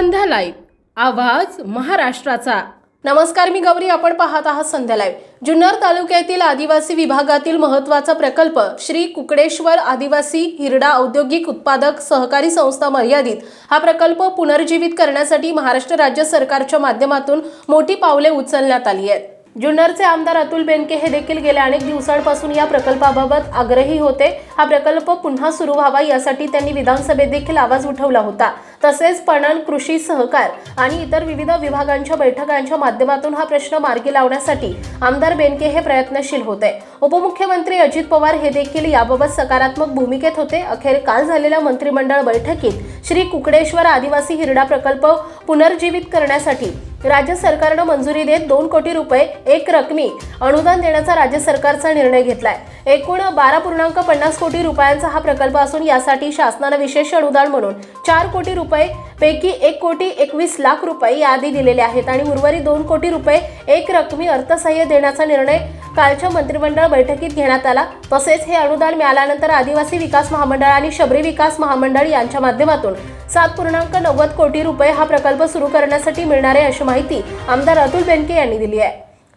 संध्या live. आवाज महाराष्ट्राचा. नमस्कार मी गौरी. आपण पाहत आहात संध्या लाईव्ह. जुन्नर तालुक्यातील आदिवासी विभागातील महत्त्वाचा प्रकल्प श्री कुकडेश्वर आदिवासी हिरडा औद्योगिक उत्पादक सहकारी संस्था मर्यादित. हा प्रकल्प पुनर्जीवित करण्यासाठी महाराष्ट्र राज्य सरकारच्या माध्यमातून मोठी पावले उचलण्यात आली आहेत. जुन्नरचे आमदार अतुल बेनके हे देखील गेल्या अनेक दिवसांपासून या प्रकल्पाबाबत आग्रही होते. हा प्रकल्प पुन्हा सुरू व्हावा यासाठी त्यांनी विधानसभेत देखील आवाज उठवला होता. तसेच पणन कृषी सहकार आणि इतर विविध विभागांच्या बैठकांच्या माध्यमातून हा प्रश्न मार्गी लावण्यासाठी आमदार बेनके हे प्रयत्नशील होते. उपमुख्यमंत्री अजित पवार हे देखील याबाबत सकारात्मक भूमिकेत होते. अखेर काल झालेल्या मंत्रिमंडळ बैठकीत श्री कुकडेश्वर आदिवासी हिरडा प्रकल्प पुनर्जीवित करण्यासाठी राज्य सरकारनं मंजुरी देत दोन कोटी रुपये एक रकमी अनुदान देण्याचा राज्य सरकारचा निर्णय घेतलाय. एकूण बारा पूर्णांक पन्नास कोटी रुपयांचा हा प्रकल्प असून यासाठी शासनानं विशेष अनुदान म्हणून चार कोटी रुपये पैकी एक कोटी एकवीस लाख रुपये यादी दिलेले आहेत आणि उर्वरित दोन कोटी रुपये एक रकमी अर्थसहाय्य देण्याचा निर्णय कालच्या मंत्रिमंडळ बैठकीत घेण्यात आला. तसेच हे अनुदान मिळाल्यानंतर आदिवासी विकास महामंडळ आणि शबरी विकास महामंडळ यांच्या माध्यमातून सात पूर्णांक नव्वद कोटी रुपये हा प्रकल्प सुरू करण्यासाठी मिळणार आहे अशी माहिती आमदार अतुल बेनके यांनी दिली आहे.